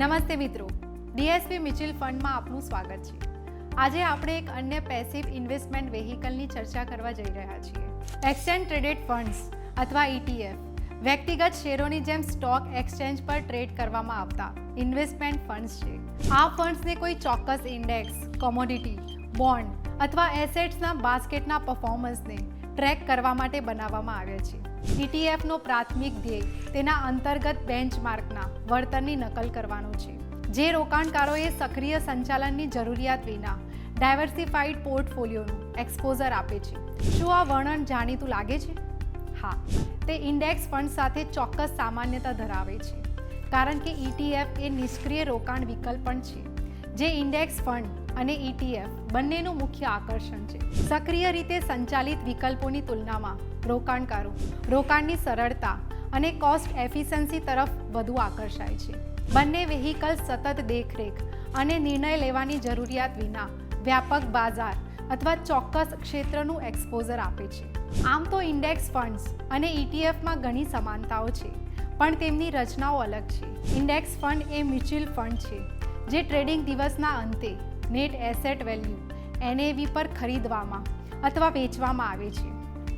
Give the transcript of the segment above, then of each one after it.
નમસ્તે મિત્રો. DSP mutual ફંડમાં આપનું સ્વાગત છે. આજે આપણે એક અન્ય પેસિવ ઇન્વેસ્ટમેન્ટ વેહિકલની ચર્ચા કરવા જઈ રહ્યા છીએ. એક્સચેન્જ ટ્રેડેડ ફંડ્સ અથવા ઈટીએફ વ્યક્તિગત શેરોની જેમ સ્ટોક એક્સચેન્જ પર ટ્રેડ કરવામાં આવતા ઇન્વેસ્ટમેન્ટ ફંડ્સ છે. આ ફંડ્સને કોઈ ચોક્કસ ઇન્ડેક્સ, કોમોડિટી, બોન્ડ અથવા એસેટ્સના બાસ્કેટના પરફોર્મન્સને ટ્રેક કરવા માટે બનાવવામાં આવ્યો છે. ઇટીએફનો પ્રાથમિક ધ્યેય તેના અંતર્ગત બેન્ચમાર્કના વળતરની નકલ કરવાનો છે. જે રોકાણકારોએ સક્રિય સંચાલનની જરૂરિયાત વિના ડાયવર્સિફાઈડ પોર્ટફોલિયોનું એક્સપોઝર આપે છે. શું આ વર્ણન જાણીતું લાગે છે? હા, તે ઇન્ડેક્સ ફંડ સાથે ચોક્કસ સામાન્યતા ધરાવે છે. કારણ કે ઈટીએફ એ નિષ્ક્રિય રોકાણ વિકલ્પ પણ છે. જે ઇન્ડેક્સ ફંડ અને ETF બંનેનું મુખ્ય આકર્ષણ છે. સક્રિય રીતે સંચાલિત વિકલ્પોની તુલનામાં રોકાણકારો રોકાણની સરળતા અને કોસ્ટ એફિશન્સી તરફ વધુ આકર્ષાય છે. બંને વેહિકલ સતત દેખરેખ અને નિર્ણય લેવાની જરૂરિયાત વિના વ્યાપક બાજાર અથવા ચોક્કસ ક્ષેત્રનું એક્સપોઝર આપે છે. આમ તો ઇન્ડેક્સ ફંડ્સ અને ઇટીએફમાં ઘણી સમાનતાઓ છે, પણ તેમની રચનાઓ અલગ છે. ઇન્ડેક્સ ફંડ એ મ્યુચ્યુઅલ ફંડ છે. જે ટ્રેડિંગ દિવસના અંતે નેટ એસેટ વેલ્યુ એનએવી પર ખરીદવામાં અથવા વેચવામાં આવે છે.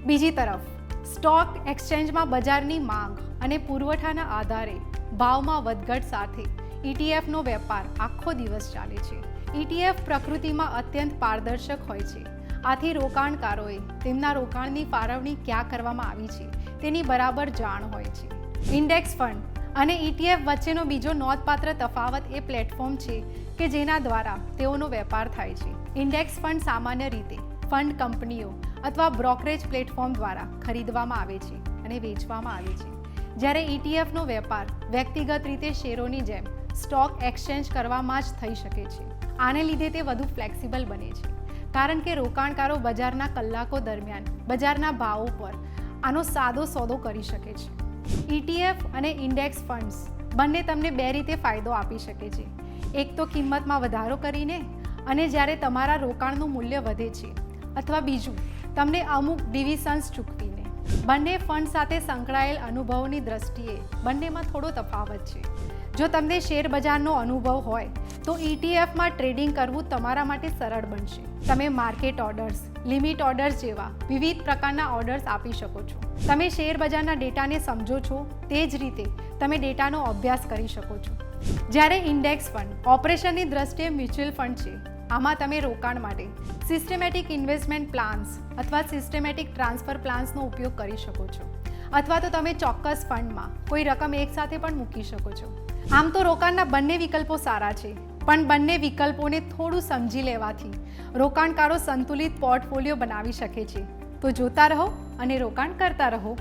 બીજી તરફ, સ્ટોક એક્સચેન્જમાં બજારની માંગ અને પુરવઠાના આધારે ભાવમાં વધઘટ સાથે ઇટીએફનો વેપાર આખો દિવસ ચાલે છે. ઇટીએફ પ્રકૃતિમાં અત્યંત પારદર્શક હોય છે. આથી રોકાણકારોએ તેમના રોકાણની ફાળવણી ક્યાં કરવામાં આવી છે તેની બરાબર જાણ હોય છે. ઇન્ડેક્સ ફંડ અને ઇટીએફ વચ્ચેનો બીજો નોંધપાત્ર તફાવત એ પ્લેટફોર્મ છે કે જેના દ્વારા તેઓનો વેપાર થાય છે. ઇન્ડેક્સ ફંડ સામાન્ય રીતે ફંડ કંપનીઓ અથવા બ્રોકરેજ પ્લેટફોર્મ દ્વારા ખરીદવામાં આવે છે અને વેચવામાં આવે છે. જ્યારે ઇટીએફનો વેપાર વ્યક્તિગત રીતે શેરોની જેમ સ્ટોક એક્સચેન્જ કરવામાં જ થઈ શકે છે. આને લીધે તે વધુ ફ્લેક્સિબલ બને છે. કારણ કે રોકાણકારો બજારના કલાકો દરમિયાન બજારના ભાવો પર આનો સાદો સોદો કરી શકે છે. ઇટીએફ અને ઇન્ડેક્સ ફંડ્સ. બંને તમને બે રીતે ફાયદો આપી શકે છે. એક તો કિંમતમાં વધારો કરીને અને જ્યારે તમારા રોકાણનું મૂલ્ય વધે છે. અથવા બીજું, તમને અમુક ડિવિઝન્સ ચૂકવીને. બંને ફંડ સાથે સંકળાયેલ અનુભવોની દ્રષ્ટિએ બંનેમાં થોડો તફાવત છે. જો તમને શેર બજારનો અનુભવ હોય તો ઇટીએફમાં ટ્રેડિંગ કરવું તમારા માટે સરળ બનશે. તમે માર્કેટ ઓર્ડર્સ લિમિટ ઓર્ડર્સ જેવા વિવિધ પ્રકારના ઓર્ડર્સ આપી શકો છો. તમે શેર બજારના ડેટાને સમજો છો, તે જ રીતે તમે ડેટાનો અભ્યાસ કરી શકો છો. જ્યારે ઇન્ડેક્સ ફંડ ઓપરેશનની દ્રષ્ટિએ મ્યુચ્યુઅલ ફંડ છે, આમાં તમે રોકાણ માટે સિસ્ટેમેટિક ઇન્વેસ્ટમેન્ટ પ્લાન્સ અથવા સિસ્ટેમેટિક ટ્રાન્સફર પ્લાન્સનો ઉપયોગ કરી શકો છો. અથવા તો તમે ચોક્કસ ફંડમાં કોઈ રકમ એકસાથે પણ મૂકી શકો છો. આમ તો રોકાણના બંને વિકલ્પો સારા છે. પણ બંને વિકલ્પોને થોડું સમજી લેવાથી રોકાણકારો સંતુલિત પોર્ટફોલિયો બનાવી શકે છે. તો જોતા રહો અને રોકાણ કરતા રહો.